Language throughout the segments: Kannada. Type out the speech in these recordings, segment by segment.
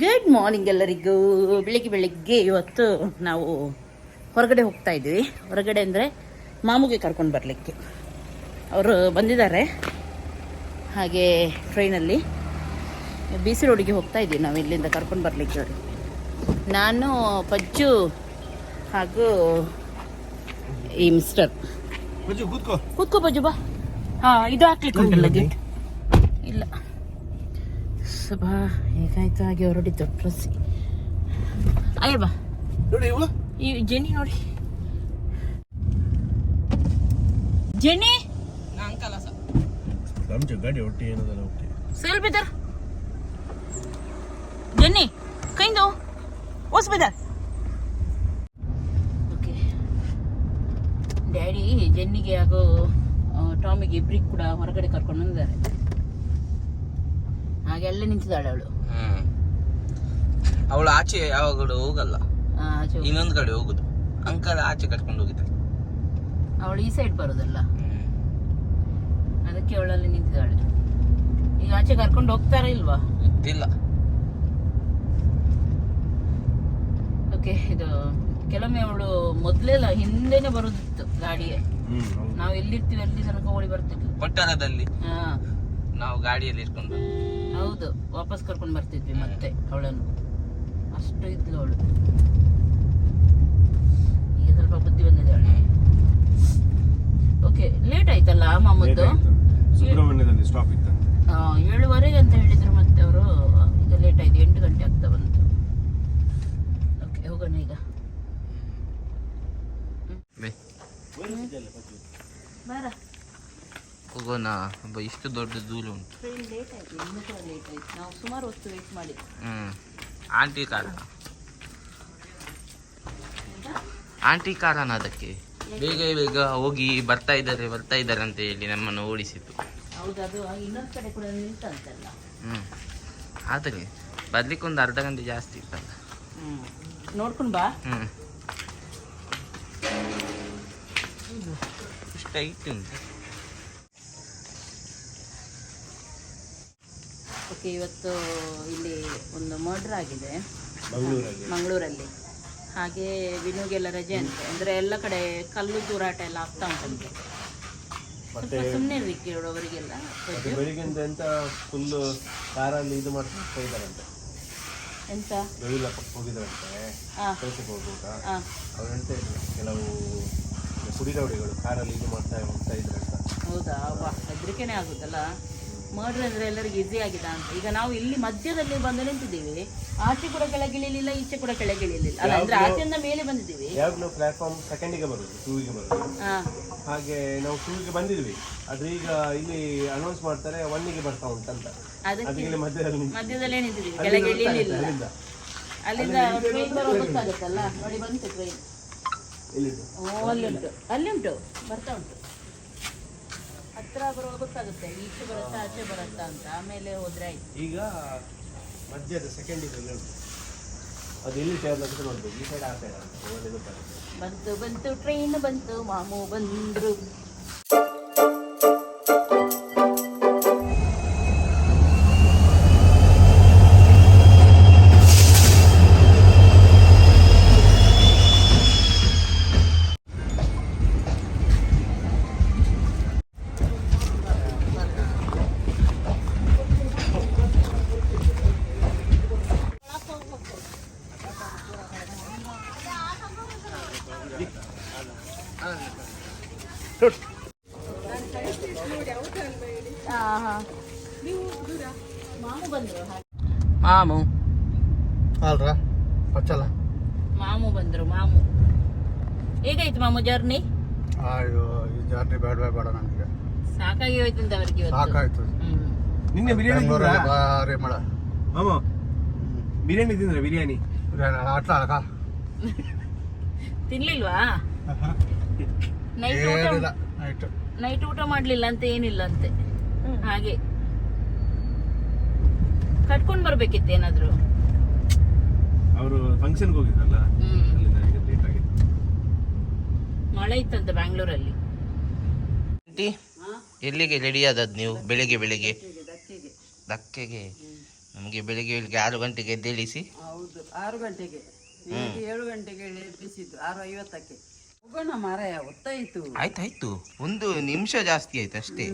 ಗುಡ್ ಮಾರ್ನಿಂಗ್ ಎಲ್ಲರಿಗೂ. ಬೆಳಿಗ್ಗೆ ಬೆಳಿಗ್ಗೆ ಇವತ್ತು ನಾವು ಹೊರಗಡೆ ಹೋಗ್ತಾ ಇದ್ದೀವಿ ಹೊರಗಡೆ ಅಂದರೆ ಮಾಮೂಗೆ ಕರ್ಕೊಂಡು ಬರಲಿಕ್ಕೆ. ಅವರು ಬಂದಿದ್ದಾರೆ. ಹಾಗೆ ಟ್ರೈನಲ್ಲಿ ಬಿ ಸಿ ರೋಡಿಗೆ ಹೋಗ್ತಾ ಇದ್ದೀವಿ ನಾವು ಇಲ್ಲಿಂದ ಕರ್ಕೊಂಡು ಬರಲಿಕ್ಕೆ ಅವರು. ನಾನು ಪಜ್ಜು ಹಾಗೂ ಈ ಮಿಸ್ಟರ್ ಕೂತ್ಕೋ. ಕೂತ್ಕೋ ಪಜ್ಜು ಬಾ. ಹಾಂ ಇದು ಹಾಕ್ಲಿಕ್ಕೆ ಉಂಟಲ್ಲ ಇಲ್ಲ. ಬಾ ಹೇಗಾಯ್ತು ಹಾಗೆ ಹೊರಡಿತು ಪ್ರಸಿ ಅಯ್ಯ ಬಾ. ನೋಡಿ ಇವು ಈ ಜೆನಿ ನೋಡಿ. ಜೆನಿ ನಾ ಗಾಡಿ ಹೊಟ್ಟೆ ಏನದಲ್ಲ ಹೊಟ್ಟೆ. ಸೇಲ್ ಬಿದರ್. ಜೆನ್ನಿ ಕೈಂದು ಓಸ್ ಬಿದರ್. ಓಕೆ. ಡ್ಯಾಡಿ ಜೆನ್ನಿಗೆ ಹಾಗೂ ಆ, ಟಾಮಿಗೆ ಇಬ್ಬರಿಗೆ ಕೂಡ ಹೊರಗಡೆ ಕರ್ಕೊಂಡು ಬಂದಿದ್ದಾರೆ. ಹಾಗೆ ಅಲ್ಲೇ ನಿಂತಿದ್ದಾಳೆ ಅವಳು. ಅವಳು ಆಚೆ ಯಾವಾಗಲೂ ಹೋಗಲ್ಲ. ಇನ್ನೊಂದು ಕಡೆ ಹೋಗುದು. ಅಂಕಲ್ ಆಚೆ ಕಟ್ಕೊಂಡು ಹೋಗಿದ್ದಾಳೆ. ಅವಳು ಈ ಸೈಡ್ ಬರೋದಲ್ಲ. ಅದಕ್ಕೆ ಅವಳಲ್ಲಿ ನಿಂತಿದ್ದಾಳೆ. ಈಗ ಆಚೆ ಕರ್ಕೊಂಡು ಹೋಗ್ತಾರಾ ಇಲ್ವಾ? ಗೊತ್ತಿಲ್ಲ ಓಕೆ ಇದು ಕೆಲವೊಮ್ಮೆ ಅವಳು ಮೊದ್ಲೆಲ್ಲ ಹಿಂದೆನೆ ಬರೋದಿತ್ತು ಗಾಡಿಗೆ. ಹ್ಮ್ ನಾವು ಎಲ್ಲಿರ್ತೀವಿ ಅಲ್ಲಿ ತನಕ ಓಡಿ ಬರ್ತಿದ್ವಿ ಪಟ್ಟಣದಲ್ಲಿ. ಹಾ. ನಾವು ಗಾಡಿಯಲ್ಲಿ ಇಟ್ಕೊಂಡು ಹೌದು ವಾಪಸ್ ಕರ್ಕೊಂಡು ಬರ್ತಿದ್ವಿ ಮತ್ತೆ ಅವಳನ್ನು. ಅಷ್ಟು ಇದ್ಲು ಅವಳು. ಈಗ ಸ್ವಲ್ಪ ಬುದ್ಧಿ ಬಂದಿದೆ ಅವಳು ಓಕೆ ಲೇಟ್ ಆಯ್ತಲ್ಲ ಮಾಮದ್ದು. ಸುಬ್ರಹ್ಮಣ್ಯದಲ್ಲಿ ಸ್ಟಾಪ್ ಇತ್ತಂತೆ ಆ, ಏಳುವರೆಗೆ ಅಂತ ಹೇಳಿದ್ರು ಮತ್ತೆ ಅವರು. ಈಗ ಲೇಟ್ ಆಯ್ತು ಎಂಟು ಗಂಟೆ ಆಗ್ತಾ ಬಂತು. ಓಕೆ ಹೋಗೋಣ ಈಗ. ಬಾರ ಹೋಗೋಣ. ಒಬ್ಬ ಇಷ್ಟು ದೊಡ್ಡ ಧೂಳು ಉಂಟು. ಟ್ರೈನ್ ಲೇಟ್ ಆಯ್ತು ಇನ್ನೂ ಕೂಡ ಲೇಟ್ ಆಯ್ತು. ನಾವು ಸುಮಾರು ಹೊತ್ತು ವೇಟ್ ಮಾಡಿ. ಹ್ಮ್. ಆಂಟಿ ಕಾರಣ. ಆಂಟಿ ಕಾರಣ ಅದಕ್ಕೆ. ಬೇಗ ಬೇಗ ಹೋಗಿ ಬರ್ತಾ ಇದ್ದಾರೆ ಬರ್ತಾ ಇದ್ದಾರೆ ಅಂತ ಹೇಳಿ ನಮ್ಮನ್ನು ಓಡಿಸಿತು ಹೌದು ಅದು ಇನ್ನೊಂದು ಕಡೆ ಕೂಡ ನಿಲ್ತಂತಲ್ಲ ಹ್ಮ್. ಆದರೆ ಬರ್ಲಿಕ್ಕೆ ಒಂದು ಅರ್ಧ ಗಂಟೆ ಜಾಸ್ತಿ ಇತ್ತಲ್ಲ. ನೋಡ್ಕೊಂಡು ಬಾ. ಹ್ಮ್. ಇಷ್ಟ ಐತಿ ಉಂಟು. ಓಕೆ ಇವತ್ತು ಇಲ್ಲಿ ಒಂದು ಮರ್ಡರ್ ಆಗಿದೆ. ಮಂಗಳೂರಲ್ಲಿ. ಹಾಗೆ ವಿನುಗೆಲ್ಲ ರಜೆ ಅಂತೆ. ಅಂದರೆ ಎಲ್ಲ ಕಡೆ ಕಲ್ಲು ತೂರಾಟ ಎಲ್ಲ ಆಗ್ತಾ ಉಂಟಂತೆ ಸ್ವಲ್ಪ ಸುಮ್ಮನೆ ಇರ್ರಿ ಕೇಳೋವರಿಗೆಲ್ಲ ಬೆಳಿಗ್ಗೆಯಿಂದ ಎಂತ ಫುಲ್ ಕಾರಲ್ಲಿ ಇದು ಮಾಡ್ತಾ ಇದ್ದಾರಂತೆ? ಎಂತ? ಬೆಳಿಲ್ಲ ಹೋಗಿದ್ದಾರಂತೆ. ಕೆಲಸಕ್ಕೆ ಹೋಗುವಾಗ. ಅವ್ರು ಹೇಳ್ತಾ ಇದ್ರು ಕೆಲವು ಕುಡಿದವಡಿಗಳು ಕಾರಲ್ಲಿ ಇದು ಮಾಡ್ತಾ ಹೋಗ್ತಾ ಇದ್ರಂತ ಹೌದಾ? ಹೆದರಿಕೆನೇ ಆಗುತ್ತಲ್ಲ. ಮರ್ಡರ್ ಅಂದರೆ ಎಲ್ಲರಿಗೂ ಈಸಿ ಆಗಿದೆ ಅಂತ. ಈಗ ನಾವು ಇಲ್ಲಿ ಮಧ್ಯದಲ್ಲಿ ಬಂದು ನಿಂತಿದ್ದೀವಿ. ಆಚೆ ಕೂಡ ಕೆಳಗಿಳಿಲಿಲ್ಲ ಈಚೆ ಕೂಡ ಕೆಳಗಿಳಿಲಿಲ್ಲ ಅಲ್ಲ ಅಂದ್ರೆ ಆಚೆಯಿಂದ ಮೇಲೆ ಬಂದಿದ್ದೀವಿ. ಯಾವಾಗಲೂ ಪ್ಲಾಟ್ಫಾರ್ಮ್ ಸೆಕೆಂಡಿಗೆ ಬರೋದು ಟೂವಿಗೆ ಬರೋದು. ಹಾಗೆ ನಾವು ಟೂವಿಗೆ ಬಂದಿದ್ವಿ. ಆದ್ರೆ ಈಗ ಇಲ್ಲಿ ಅನೌನ್ಸ್ ಮಾಡ್ತಾರೆ ಒನ್ನಿಗೆ ಬರ್ತಾ ಉಂಟಂತ ಅದಕ್ಕೆ ಮಧ್ಯದಲ್ಲಿ ಮಧ್ಯದಲ್ಲೇ ನಿಂತಿದ್ದೀವಿ ಕೆಳಗೆ ಇಳಿಲಿಲ್ಲ. ಅಲ್ಲಿಂದ. ಅಲ್ಲಿಂದ ಟ್ರೈನ್ ಗೊತ್ತಾಗುತ್ತಲ್ಲ ನೋಡಿ ಬಂತು ಟ್ರೈನ್ ಓ ಅಲ್ಲಿ ಉಂಟು ಅಲ್ಲಿ ಉಂಟು ಬರ್ತಾ ಉಂಟು. ಹತ್ರ ಬರುವಾಗ ಗೊತ್ತಾಗುತ್ತೆ ಈಚೆ ಬರುತ್ತಾ ಆಚೆ ಬರುತ್ತಾ ಅಂತ. ಆಮೇಲೆ ಹೋದ್ರೆ ಆಯ್ತು. ಈಗ ಮಧ್ಯದ ಸೆಕೆಂಡ್ ಇದೆ ಅದು ಇಲ್ಲಿ ಟೈರ್ ನೋಡ್ಬೇಕು. ಈ ಸೈಡ್ ಆ ಸೈಡ್ ಅಂತ. ಒಳ್ಳೆ ಗೊತ್ತಾಗುತ್ತೆ. ಬಂತು ಬಂತು ಟ್ರೈನ್ ಬಂತು ಮಾಮು ಬಂದ್ರು. ಮಾಮು. ಬಂದ್ರು ಮಾಮು ಅಲ್ರ ಪಚ್ಚಲ? ಮಾಮು ಬಂದ್ರು ಮಾಮು. ಹೇಗಾಯ್ತು ಮಾಮು ಜರ್ನಿ ಅಯ್ಯೋ ಈ ಜರ್ನಿ ಬೇಡ ಬೇಡ ನನಗೆ. ಸಾಕಾಗಿ ಹೋಯ್ತು ಅಂತ ಅವರಿಗೆ ಸಾಕಾಯ್ತು. ನಿನ್ನೆ ಬಿರಿಯಾನಿ ಭಾರಿ ಮಳೆ. ಮಾಮು ಬಿರಿಯಾನಿ ತಿಂದ್ರೆ ಬಿರಿಯಾನಿ? ಆಟ ಆಡಕ ತಿನ್ಲಿಲ್ವಾ? ನೈಟ್ ಊಟ ನೈಟ್ ಊಟ ಮಾಡ್ಲಿಲ್ಲ ಅಂತ ಏನಿಲ್ಲ ಅಂತೆ. ಹಾಗೆ. ಕಟ್ಕೊಂಡ್ ಬರ್ಬೇಕಿತ್ತು ಏನಾದ್ರು? ಅವರು ಫಂಕ್ಷನ್ ಹೋಗಿದ್ರಲ್ಲ ಮಳೆ ಇತ್ತಂತೆ ಬ್ಯಾಂಗ್ಳೂರಲ್ಲಿ ಎಲ್ಲಿಗೆ ರೆಡಿ ಆದದ್ದು ನೀವು? ಬೆಳಿಗ್ಗೆ ಬೆಳಿಗ್ಗೆ? ಧಕ್ಕೆಗೆ ದಕ್ಕೆಗೆ ನಮಗೆ ಬೆಳಿಗ್ಗೆ ಬೆಳಿಗ್ಗೆ ಆರು ಗಂಟೆಗೆ ಎದ್ದೇಳಿಸಿ. ಹೌದು ಆರು ಗಂಟೆಗೆ. ಏಳು ಗಂಟೆಗೆ ಎಬ್ಬಿಸಿದ್ದು ಆರು ಐವತ್ತಕ್ಕೆ. ಹೋಗೋಣ ಮಾರಾಯ ಹೊತ್ತಾಯ್ತು. ಆಯ್ತಾಯ್ತು. ಒಂದು ನಿಮಿಷ ಜಾಸ್ತಿ ಆಯ್ತು ಅಷ್ಟೇ.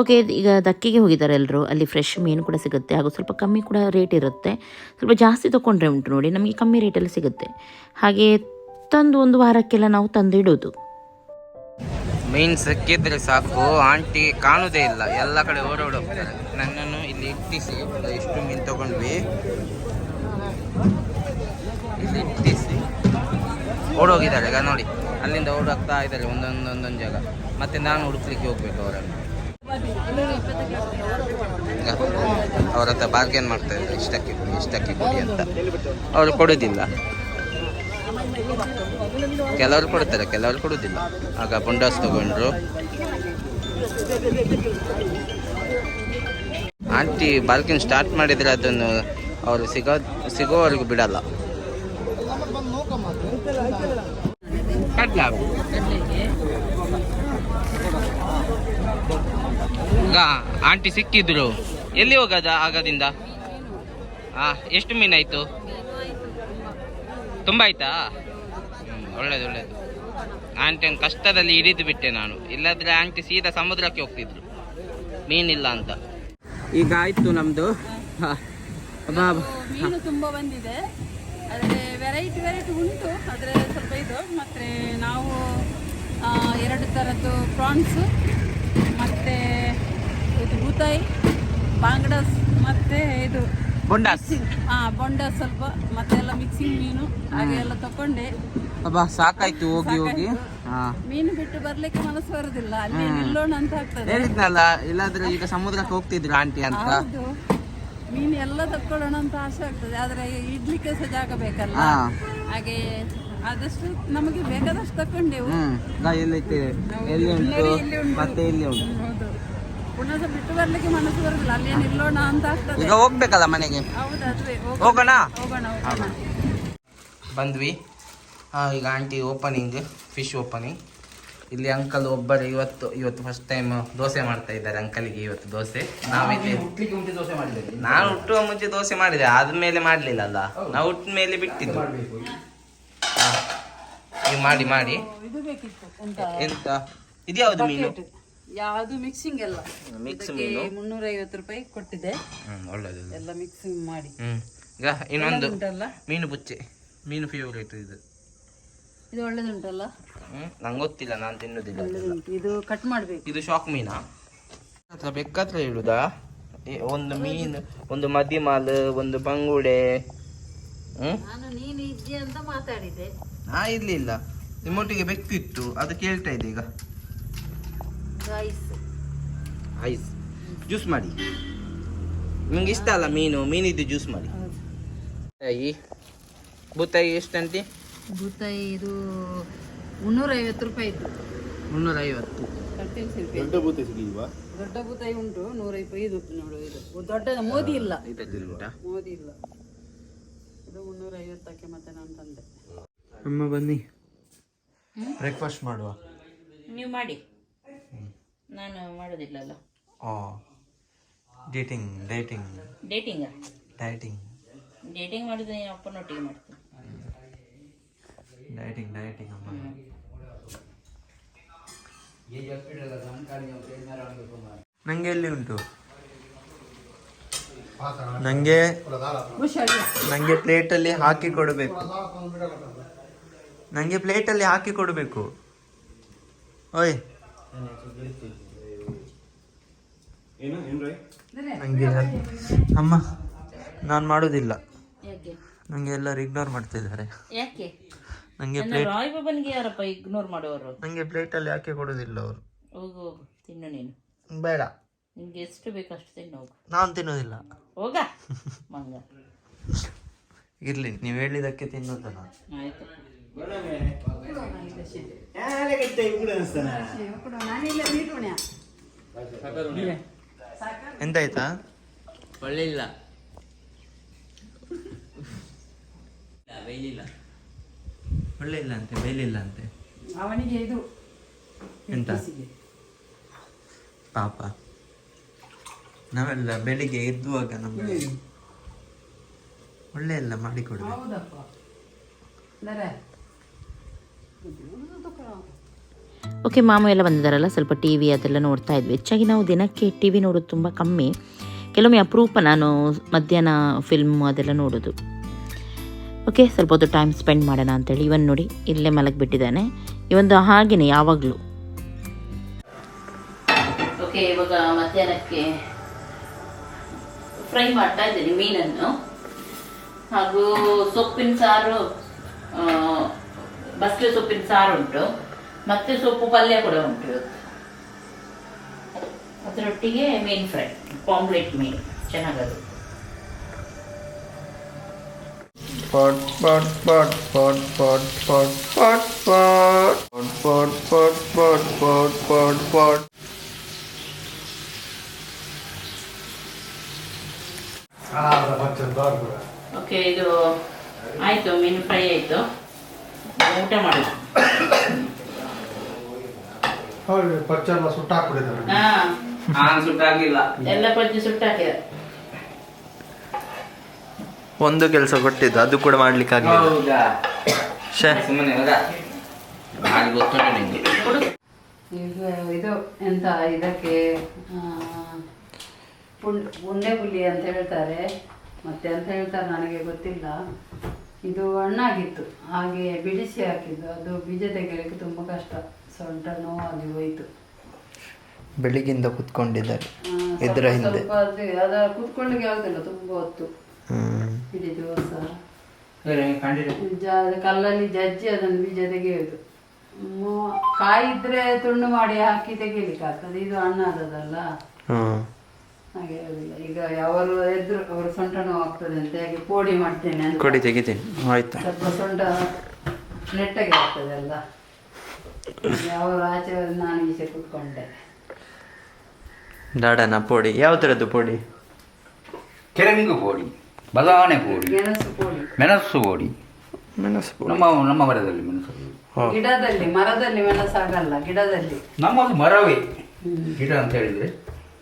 ಓಕೆ ಈಗ ದಕ್ಕಿಗೆ ಹೋಗಿದ್ದಾರೆ ಎಲ್ಲರೂ ಅಲ್ಲಿ ಫ್ರೆಶ್ ಮೀನು ಕೂಡ ಸಿಗುತ್ತೆ. ಹಾಗೂ ಸ್ವಲ್ಪ ಕಮ್ಮಿ ಕೂಡ ರೇಟ್ ಇರುತ್ತೆ. ಸ್ವಲ್ಪ ಜಾಸ್ತಿ ತೊಗೊಂಡ್ರೆ ಉಂಟು ನೋಡಿ ನಮಗೆ ಕಮ್ಮಿ ರೇಟಲ್ಲಿ ಸಿಗುತ್ತೆ. ಹಾಗೆ ತಂದು ಒಂದು ವಾರಕ್ಕೆಲ್ಲ ನಾವು ತಂದು ಇಡೋದು ಮೀನು ಸಿಕ್ಕಿದ್ರೆ ಸಾಕು. ಆಂಟಿ ಕಾಣೋದೇ ಇಲ್ಲ. ಎಲ್ಲ ಕಡೆ ಓಡೋಡೋಗ್ತಾರೆ. ನನ್ನನ್ನು ಇಲ್ಲಿ ಇಟ್ಟಿಸಿ ಎಷ್ಟು ಮೀನು ತಗೊಂಡ್ವಿ. ಇಲ್ಲಿ ಇಟ್ಟಿಸಿ. ಓಡೋಗಿದ್ದಾರೆ, ಈಗ ನೋಡಿ. ಅಲ್ಲಿಂದ ಓಡೋಗ್ತಾ ಇದ್ದಾರೆ ಒಂದೊಂದು ಒಂದೊಂದು ಜಾಗ. ಮತ್ತೆ ನಾನು ಹುಡುಕ್ಲಿಕ್ಕೆ ಹೋಗ್ಬೇಕು ಅವರನ್ನು. ಅವ್ರ ಹತ್ರ ಬಾರ್ಗೇನ್ ಮಾಡ್ತಾ ಇದ್ದಾರೆ. ಇಷ್ಟಕ್ಕೆ ಕೊಡಿ ಇಷ್ಟಕ್ಕೆ ಕೊಡಿ ಅಂತ. ಅವರು ಕೊಡೋದಿಲ್ಲ. ಕೆಲವರು ಕೊಡ್ತಾರೆ ಕೆಲವರು ಕೊಡೋದಿಲ್ಲ. ಆಗ ಬುಂಡಾಸ್ ತಗೊಂಡ್ರು. ಆಂಟಿ ಬಾಲ್ಕಿನ್ ಸ್ಟಾರ್ಟ್ ಮಾಡಿದರೆ ಅದನ್ನು ಅವರು ಸಿಗೋ, ಸಿಗೋವರೆಗೂ ಬಿಡಲ್ಲ. ಆಂಟಿ ಸಿಕ್ಕಿದ್ರು. ಎಲ್ಲಿ ಹೋಗದ ಆಗದಿಂದ? ಹಾ ಎಷ್ಟು ಮೀನಾಯ್ತು ತುಂಬ ಆಯ್ತಾ? ಒಳ್ಳೇದು ಒಳ್ಳೇದು. ಆಂಟಿ ಕಷ್ಟದಲ್ಲಿ ಹಿಡಿದು ಬಿಟ್ಟೆ ನಾನು. ಇಲ್ಲದ್ರೆ ಆಂಟಿ ಸೀದಾ ಸಮುದ್ರಕ್ಕೆ ಹೋಗ್ತಿದ್ರು. ಮೀನಿಲ್ಲ ಅಂತ. ಈಗ ಆಯ್ತು ನಮ್ದು. ತುಂಬ ಬಂದಿದೆ. ಆದರೆ ವೆರೈಟಿ ವೆರೈಟಿ ಉಂಟು. ಆದರೆ ಸ್ವಲ್ಪ ಇದು. ಮತ್ತು ನಾವು ಎರಡು ಥರದ್ದು ಪ್ರಾನ್ಸು ಮತ್ತು ಇದು ಬೂತಾಯಿ ಬಾಂಗ್ಡಸ್ ಮತ್ತು ಇದು ಬೊಂಡಾಸ್. ಹಾಂ ಬೊಂಡ ಸ್ವಲ್ಪ ಮತ್ತೆಲ್ಲ ಮಿಕ್ಸಿಂಗ್ ಮೀನು. ಹಾಗೆ ಎಲ್ಲ ತಕೊಂಡೆ. ಅಬ್ಬಾ ಸಾಕಾಯ್ತು ಹೋಗಿ ಹೋಗಿ. ಮೀನು ಬಿಟ್ಟು ಬರ್ಲಿಕ್ಕೆ ಮನಸ್ಸು ಬರುದಿಲ್ಲ. ಅಲ್ಲಿ ನಿಲ್ಲೋಣ ಅಂತ ಆಗ್ತದೆ. ಹೇಳಿದ್ನಲ್ಲ ಇಲ್ಲಾದ್ರೆ ಈಗ ಸಮುದ್ರಕ್ಕೆ ಹೋಗ್ತಿದ್ರು ಆಂಟಿ ಅಂತ. ಮೀನು ಎಲ್ಲ ತಕ್ಕೊಳ್ಳೋಣ ಅಂತ ಆಸೆ ಆಗ್ತದೆ ಆದ್ರೆ ಇಡ್ಲಿಕ್ಕೆ ಸಹ ಜಾಗ ಬೇಕಲ್ಲ ಹಾ. ಹಾಗೆ ಆದಷ್ಟು ನಮಗೆ ಬೇಕಾದಷ್ಟು ತಕೊಂಡೆವು ಹ್ಮ್. ಎಲ್ಲೈತೆ ಎಲ್ಲಿ ಉಂಟು? ಇಲ್ಲಿ ಉಂಟು. ಮತ್ತೆ ಇಲ್ಲಿ ಉಂಟು. ಹೌದು. ಪುನಃ ಸಹ ಬಿಟ್ಟು ಬರ್ಲಿಕ್ಕೆ ಮನಸ್ಸು ಬರುದಿಲ್ಲ ಅಲ್ಲೇ ನಿಲ್ಲೋಣ ಅಂತ ಆಗ್ತದೆ. ಈಗ ಹೋಗ್ಬೇಕಲ್ಲ ಮನೆಗೆ? ಹೌದು ಅದುವೇ. ಹೋಗೋಣ. ಹೋಗೋಣ? ಹೋಗೋಣ ಬಂದ್ವಿ. ಹಾಂ ಈಗ ಆಂಟಿ ಓಪನಿಂಗ್ ಫಿಶ್ ಓಪನಿಂಗ್ ಇಲ್ಲಿ ಅಂಕಲ್ ಒಬ್ಬರು ಇವತ್ತು ಇವತ್ತು ಫಸ್ಟ್ ಟೈಮ್ ದೋಸೆ ಮಾಡ್ತಾ ಇದ್ದಾರೆ ಅಂಕಲ್ಗೆ ಇವತ್ತು ದೋಸೆ. ನಾವಿಲ್ಲಿ ನಾನು ಹುಟ್ಟುವ ಮುಂಚೆ ದೋಸೆ ಮಾಡಿದೆ ಆದ್ಮೇಲೆ ಮಾಡ್ಲಿಲ್ಲ ಅಲ್ಲ ನಾವು ಹುಟ್ಟಿದ ಮೇಲೆ ಬಿಟ್ಟಿದ್ದು ಮಾಡಿ ಮಾಡಿ. ಇದು ಬೇಕಿತ್ತು. ಉಂಟಾ ಎಂತ? ಇದ್ಯಾವುದು ಮೀನು? ಯಾವುದು ಮಿಕ್ಸಿಂಗ್ ಎಲ್ಲ. ಮಿಕ್ಸ್ ಮೀನು. ಮುನ್ನೂರ ಐವತ್ತು ರೂಪಾಯಿ ಕೊಟ್ಟಿದೆ ಹ್ಮ್ ಒಳ್ಳೇದು. ಎಲ್ಲ ಮಿಕ್ಸಿಂಗ್ ಮಾಡಿ. ಹ್ಮ್ ಈಗ ಇನ್ನೊಂದು ಮೀನು ಬುಚ್ಚೆ. ಮೀನು ಫೇವ್ರೇಟ್ ಇದು. ಇದು ಒಳ್ಳೇದುಂಟಲ್ಲ? ನಂಗೆ ಗೊತ್ತಿಲ್ಲ ನಾನು ತಿನ್ನುದಿಲ್ಲ ಇದು ಕಟ್ ಮಾಡ್ಬೇಕು. ಇದು ಶಾಕ್ ಮೀನಾ? ಹತ್ರ ಬೆಕ್ಕತ್ರ ಇಡುದಾ ಒಂದು ಮೀನು ಒಂದು ಮದಿಮಾಲ್ ಒಂದು ಬಂಗುಡೆ ಹಾ ಇರ್ಲಿಲ್ಲ. ನಿಮ್ಮೊಟ್ಟಿಗೆ ಬೆಕ್ಕಿತ್ತು ಅದು ಕೇಳ್ತಾ ಇದೆ ಈಗ. ಐಸ್. ಜ್ಯೂಸ್ ಮಾಡಿ. ನಿಮ್ಗೆ ಇಷ್ಟ ಅಲ್ಲ ಮೀನು? ಮೀನಿದ್ದು ಜ್ಯೂಸ್ ಮಾಡಿ. ಬೂತಾಯಿ ಬೂತಾಯಿ ಎಷ್ಟಂತೆ ಬೂತಾಯಿ ಇದು ಮುನ್ನೂರ ಐವತ್ತು ರೂಪಾಯಿ ಇತ್ತು. ಮುನ್ನೂರೈವತ್ತು. ದೊಡ್ಡ ಬೂತಾಯಿ ಸಿಗಿಲ್ವಾ ದೊಡ್ಡ ಬೂತಾಯಿ ಉಂಟು ನೂರ ಇಪ್ಪತ್ತು ಇದು ನೋಡು ಇದು. ದೊಡ್ಡ ಮೋದಿ ಇಲ್ಲ. ಮೋದಿ ಇಲ್ಲ. ಇದು ಮುನ್ನೂರೈವತ್ತಕ್ಕೆ ಮತ್ತೆ ನಾನು ತಂದೆ. ಅಮ್ಮ ಬನ್ನಿ. ಬ್ರೇಕ್ಫಾಸ್ಟ್ ಮಾಡುವ. ನೀವು ಮಾಡಿ. ನಾನು ಮಾಡೋದಿಲ್ಲಲ್ಲ. ಓ dating dating dating dieting dating ಮಾಡಿದ್ರೆ ನೀನು ಅಪ್ಪನೊಟ್ಟಿಗೆ ಮಾಡ್ತೀನಿ. ಡೈಟಿಂಗ್ ಡೈಟಿಂಗ್ ಅಮ್ಮ. ನಂಗೆ ಎಲ್ಲಿ ಉಂಟು? ನಂಗೆ ನಂಗೆ ಪ್ಲೇಟಲ್ಲಿ ಹಾಕಿ ಕೊಡಬೇಕು. ನಂಗೆ ಪ್ಲೇಟಲ್ಲಿ ಹಾಕಿ ಕೊಡಬೇಕು. ಓಯ್. ನಂಗೆ ಅಮ್ಮ ನಾನು ಮಾಡೋದಿಲ್ಲ. ನಂಗೆ ಎಲ್ಲರೂ ಇಗ್ನೋರ್ ಮಾಡ್ತಿದ್ದಾರೆ. ನಂಗೆ ನನ್ನ ಪ್ಲೇಟ್ ರಾಯ್ ಬಾಬನ್ಗೆ ಯಾರಪ್ಪ ಇಗ್ನೋರ್ ಮಾಡೋರು? ನಂಗೆ ಪ್ಲೇಟಲ್ಲಿ ಯಾಕೆ ಕೊಡೋದಿಲ್ಲ ಅವರು. ಹೋಗು ಹೋಗು ತಿನ್ನು ನೀನು. ಬೇಡ. ನಿಮ್ಗೆ ಎಷ್ಟು ಬೇಕು ಅಷ್ಟು ತಿನ್ನು ಹೋಗು. ನಾನು ತಿನ್ನೋದಿಲ್ಲ. ಹೋಗ. ಮಂಗ. ಇರ್ಲಿ ನೀವು ಹೇಳಿದಕ್ಕೆ ತಿನ್ನೋದು ನಾನು. ಆಯ್ತು. ಎಂತಾಯ್ತಾ? ಒಳ್ಳೆ ಇಲ್ಲ ಒಳ್ಳೆ ಇಲ್ಲ ಅಂತೆ ಬೇಲಿಲ್ಲ ಅಂತೆ. ಅವನಿಗೆ ಇದು ಎಂತ? ಪಾಪ. ನಾವೆಲ್ಲ ಬೆಳಿಗ್ಗೆ ಎದ್ದುವಾಗ ನಮಗೆ ಒಳ್ಳೆ ಎಲ್ಲ ಮಾಡಿಕೊಡು ಹೌದಪ್ಪ. ಓಕೆ ಮಾಮ ಎಲ್ಲ ಬಂದಿದ್ದಾರಲ್ಲ ಸ್ವಲ್ಪ ಟಿ ವಿ ಅದೆಲ್ಲ ನೋಡ್ತಾ ಇದ್ವಿ. ಹೆಚ್ಚಾಗಿ ನಾವು ದಿನಕ್ಕೆ ಟಿ ವಿ ನೋಡೋದು ತುಂಬ ಕಮ್ಮಿ. ಕೆಲವೊಮ್ಮೆ ಅಪರೂಪ ನಾನು ಮಧ್ಯಾಹ್ನ ಫಿಲ್ಮ್ ಅದೆಲ್ಲ ನೋಡೋದು. ಓಕೆ, ಸ್ವಲ್ಪ ಹೊತ್ತು ಟೈಮ್ ಸ್ಪೆಂಡ್ ಮಾಡೋಣ ಅಂತೇಳಿ ಇವನ್ ನೋಡಿ ಇಲ್ಲೇ ಮಲಗಿಬಿಟ್ಟಿದ್ದಾನೆ. ಇವೊಂದು ಹಾಗೇನೆ ಯಾವಾಗಲೂ. ಓಕೆ, ಇವಾಗ ಮಧ್ಯಾಹ್ನಕ್ಕೆ ಫ್ರೈ ಮಾಡ್ತಾ ಇದ್ದೀನಿ ಮೀನನ್ನು. ಹಾಗೂ ಸೊಪ್ಪಿನ ಸಾರು ಬಸ್ಲೆ ಸೊಪ್ಪಿನ ಸಾರು ಉಂಟು. ಮತ್ತೆ ಸೊಪ್ಪು ಪಲ್ಯ ಕೂಡ ಉಂಟು ಇವತ್ತು. ಅದರೊಟ್ಟಿಗೆ ಮೀನ್ ಫ್ರೈ ಪಾಂಪ್ಲೆಟ್ ಮೀನ್, ಚೆನ್ನಾಗದು. ಪಾಟ್ ಪಾಟ್ ಪಾಟ್ ಪಾಟ್ ಪಾಟ್ ಪಾಟ್ ಪಾಟ್ ಪಾಟ್ ಪಾಟ್ ಪಾಟ್ ಪಾಟ್ ಪಾಟ್ ಪಾಟ್ ಪಾಟ್ ಓಕೆ ಇದು ಆಯಿತು ಮೀನು ಫ್ರೈ ಆಯಿತು. ಊಟ ಮಾಡೋದು ಹೌದು ಪಚ್ಚೆಲ್ಲ ಸುಟ್ಟಾಕ್ಬಿಟ್ಟಿದ್ದಾರೆ. ಹಾಂ. ನಾನು ಸುಟ್ಟಾಗಿಲ್ಲ. ಎಲ್ಲ ಪಜ್ಜಿ ಸುಟ್ಟಾಕಿದ ಒಂದು ಕೆಲಸ ಕೊಟ್ಟಿದ್ದು ಅದು ಕೂಡ ಮಾಡ್ಲಿಕ್ಕೆ ಆಗಲಿಲ್ಲ ಶೇ ಇದು ಎಂತ ಇದಕ್ಕೆ ಉಂಡೆ ಪುಲಿ ಅಂತ ಹೇಳ್ತಾರೆ. ಮತ್ತೆ ಅಂತ ಹೇಳ್ತಾರೆ ನನಗೆ ಗೊತ್ತಿಲ್ಲ. ಇದು ಹಣ್ಣಾಗಿತ್ತು. ಹಾಗೆ ಬಿಡಿಸಿ ಹಾಕಿದ್ದು. ಅದು ಬೀಜ ತೆಗೆಯಲಿಕ್ಕೆ ತುಂಬ ಕಷ್ಟ. ಸೊಂಟ ನೋವಾಗಿ ಅದು ಹೋಯ್ತು. ಬೆಳಿಗ್ಗಿಂದ ಕುತ್ಕೊಂಡಿದ್ದಾರೆ. ಇದರ ಹಿಂದೆ. ಅದ ಕೂತ್ಕೊಳ್ಳಿಕ್ಕೆ ಆಗುದಿಲ್ಲ ತುಂಬ ಹೊತ್ತು. ಹ್ಮ್. ಇಡೀ ದಿವಸ ಕಂಡಿದೆ ಜ- ಕಲ್ಲಲ್ಲಿ ಜಜ್ಜಿ ಅದನ್ನು ಬೀಜ ತೆಗೆಯೋದು. ಕಾಯಿದ್ರೆ ಕಾಯಿ ಇದ್ರೆ ತುಂಡು ಮಾಡಿ ಹಾಕಿ ತೆಗೀಲಿಕ್ಕೆ ಆಗ್ತದೆ. ಇದು ಹಣ್ಣಾದದಲ್ಲ ಹ್ಮ್ ಹಾಗೆ ಈಗ ಅವರು ಎದ್ರು ಅವರು ಸೊಂಟ ನೋವು ಆಗ್ತದೆ ಅಂತ ಹೇಗೆ ಪೋಡಿ ಮಾಡ್ತೇನೆ ಅಂತ. ಕೊಡಿ ತೆಗಿತೀನಿ. ಆಯ್ತಾ. ಸ್ವಲ್ಪ ಸೊಂಟ ನೆಟ್ಟಗೆ ಆಗ್ತದೆ ಅಲ್ಲ. ಅವರು ಆಚೆ ಹೋದ್ರೆ ನಾನು ಈಚೆ ಕುತ್ಕೊಂಡೆ. ಡಾಡನ ಪೋಡಿ. ಯಾವ್ದ್ರದ್ದು ಪೋಡಿ? ಕೆರಮಿಂಗು ಪೋಡಿ. ಬದಾಣೆ ಪೋಡಿ ಮೆಣಸು ಪೋಡಿ ಮೆಣಸು ಪೋಡಿ ನಮ್ಮ ನಮ್ಮ ಮರದಲ್ಲಿ ಮೆಣಸು. ಗಿಡದಲ್ಲಿ ಮರದಲ್ಲಿ ಮೆಣಸಾಗಲ್ಲ ಗಿಡದಲ್ಲಿ. ನಮ್ಮದು ಮರವೇ. ಗಿಡ ಅಂತ ಹೇಳಿದ್ರೆ